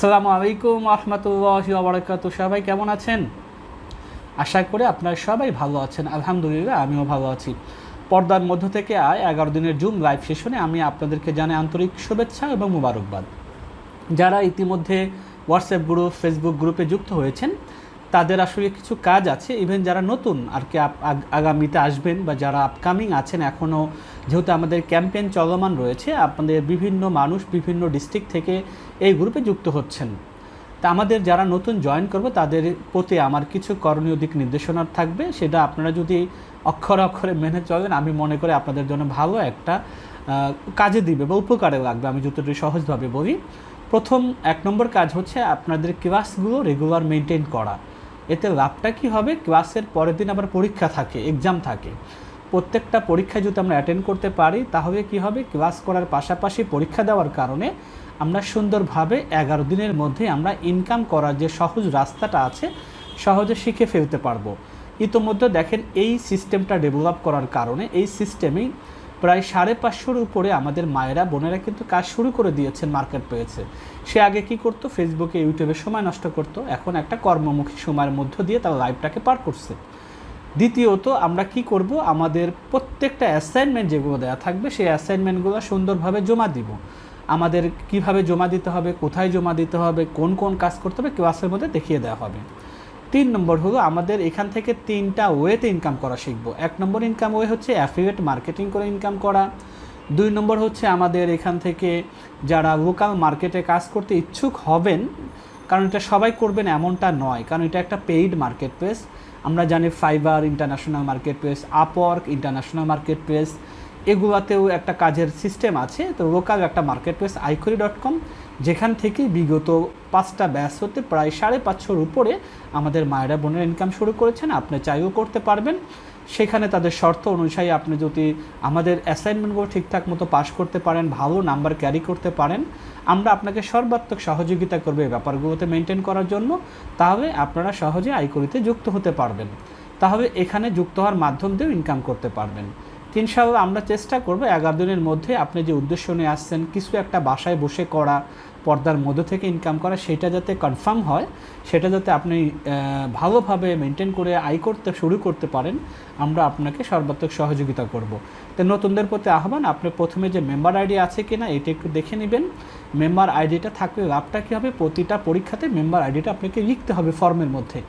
আসসালামু আলাইকুম আহমতুল্লাহ আবরকাত সবাই কেমন আছেন? আশা করি আপনারা সবাই ভালো আছেন। আলহামদুলিল্লাহ, আমিও ভালো আছি। পর্দার মধ্য থেকে আয় এগারো দিনের জুম লাইভ সেশনে আমি আপনাদেরকে জানাই আন্তরিক শুভেচ্ছা এবং মুবারকবাদ। যারা ইতিমধ্যে হোয়াটসঅ্যাপ গ্রুপ ফেসবুক গ্রুপে যুক্ত হয়েছেন তাদের আসলে কিছু কাজ আছে ইভেন যারা নতুন আর কি আগামীতে আসবেন বা যারা আপকামিং আছেন এখনও যেহেতু আমাদের ক্যাম্পেইন চলমান রয়েছে, আপনাদের বিভিন্ন মানুষ বিভিন্ন ডিস্ট্রিক্ট থেকে এই গ্রুপে যুক্ত হচ্ছেন। তা আমাদের যারা নতুন জয়েন করবে, তাদের প্রতি আমার কিছু করণীয় দিক নির্দেশনা থাকবে, সেটা আপনারা যদি অক্ষরে অক্ষরে মেনে চলেন, আমি মনে করি আপনাদের জন্য ভালো একটা কাজে দিবে বা উপকারে লাগবে, আমি যতটুকু সহজভাবে বলি। প্রথম এক নম্বর কাজ হচ্ছে আপনাদের ক্লাসগুলো রেগুলার মেনটেন করা। এতে লাভটা কি হবে? ক্লাসের পরের দিন আবার পরীক্ষা থাকে এক্সাম থাকে। প্রত্যেকটা পরীক্ষায় যদি আমরা অ্যাটেন্ড করতে পারি, তাহলে কি হবে? ক্লাস করার পাশাপাশি পরীক্ষা দেওয়ার কারণে আমরা সুন্দরভাবে এগারো দিনের মধ্যে আমরা ইনকাম করার যে সহজ রাস্তাটা আছে, সহজে শিখে ফেলতে পারব। ইতোমধ্যে দেখেন এই সিস্টেমটা ডেভেলপ করার কারণে এই সিস্টেমেই প্রায় সাড়ে পাঁচশোর উপরে আমাদের মায়েরা, বোনেরা কিন্তু কাজ শুরু করে দিয়েছেন মার্কেট পেয়েছে। সে আগে কি করতো? ফেসবুকে ইউটিউবে সময় নষ্ট করতো। এখন একটা কর্মমুখী সময়ের মধ্য দিয়ে তার লাইফটাকে পার করছে। দ্বিতীয়ত, আমরা কি করব? আমাদের প্রত্যেকটা অ্যাসাইনমেন্ট যেগুলো দেওয়া থাকবে, সেই অ্যাসাইনমেন্টগুলো সুন্দরভাবে জমা দিব। আমাদের কীভাবে জমা দিতে হবে? কোথায় জমা দিতে হবে? কোন কোন কাজ করতে হবে? ক্লাসের মধ্যে দেখিয়ে দেওয়া হবে। তিন নম্বর হলো আমাদের এখান থেকে তিনটা ওয়েতে ইনকাম করা শিখব। এক নম্বর ইনকাম ওয়ে হচ্ছে অ্যাফিলিয়েট মার্কেটিং করে ইনকাম করা। দুই নম্বর হচ্ছে আমাদের এখান থেকে যারা লোকাল মার্কেটে কাজ করতে ইচ্ছুক হবেন, কারণ এটা সবাই করবেন এমনটা নয়, কারণ এটা একটা পেইড মার্কেট প্লেস আমরা জানি Fiverr international market place Upwork international market place এগুলোতেও একটা কাজের সিস্টেম আছে। তো লোকাল একটা market place iKori dot com যেখান থেকে বিগত পাঁচটা ব্যাচ হতে প্রায় সাড়ে পাঁচশোর উপরে আমাদের মায়েরা বোনের ইনকাম শুরু করেছেন, আপনি চাইও করতে পারবেন। সেখানে তাদের শর্ত অনুযায়ী আপনি যদি আমাদের অ্যাসাইনমেন্টগুলো ঠিকঠাক মতো পাস করতে পারেন, ভালো নাম্বার ক্যারি করতে পারেন, আমরা আপনাকে সর্বাত্মক সহযোগিতা করবে এই ব্যাপারগুলোতে মেনটেন করার জন্য। তাহলে আপনারা সহজে আয়করিতে যুক্ত হতে পারবেন। তাহলে এখানে যুক্ত হওয়ার মাধ্যম দিয়েও ইনকাম করতে পারবেন। ইনশাআল্লাহ আমরা চেষ্টা করব এগারো দিনের মধ্যে আপনি যে উদ্দেশ্য নিয়ে আসছেন, কিছু একটা বাসায় বসে করা, পর্দার মধ্যে থেকে ইনকাম করা, সেটা যাতে কনফার্ম হয়, সেটা যাতে আপনি ভালোভাবে মেনটেন করে, আয় করতে শুরু করতে পারেন, আমরা আপনাকে সর্বাত্মক সহযোগিতা করব। তো নতুনদের প্রতি আহ্বান, আপনি প্রথমে যে মেম্বার আইডি আছে কি না এটা একটু দেখে নেবেন। মেম্বার আইডিটা থাকলে লাভটা কী হবে? প্রতিটা পরীক্ষাতে মেম্বার আইডিটা আপনাকে লিখতে হবে ফর্মের মধ্যে।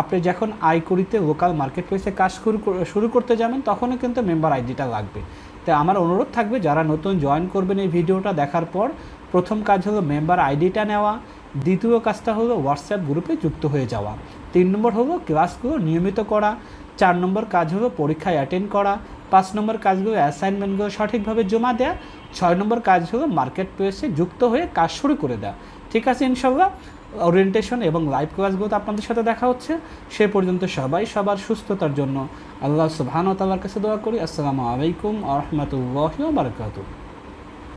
আপনি যখন আই করিতে লোকাল মার্কেট প্লেসে কাজ শুরু শুরু করতে যাবেন তখনও কিন্তু মেম্বার আইডিটা লাগবে। তাই আমার অনুরোধ থাকবে, যারা নতুন জয়েন করবেন এই ভিডিওটা দেখার পর, প্রথম কাজ হলো মেম্বার আইডিটা নেওয়া, দ্বিতীয় কাজটা হলো হোয়াটসঅ্যাপ গ্রুপে যুক্ত হয়ে যাওয়া। তিন নম্বর হলো ক্লাসগুলো নিয়মিত করা, চার নম্বর কাজ হলো পরীক্ষায় অ্যাটেন্ড করা পাঁচ নম্বর কাজগুলো অ্যাসাইনমেন্টগুলো সঠিকভাবে জমা দেয়া, ছয় নম্বর কাজ হলো মার্কেট প্লেসে যুক্ত হয়ে কাজ শুরু করে দেওয়া ঠিক আছে ইনশাল্লাহ ওরিয়েন্টেশন এবং লাইভ ক্লাসগুলোতে আপনাদের সাথে দেখা হচ্ছে। সে পর্যন্ত সবাই সবার সুস্থতার জন্য আল্লাহ সুবহান তাল্লার কাছে দোয়া করি। আসসালামু আলাইকুম আ রহমতুল্লাহ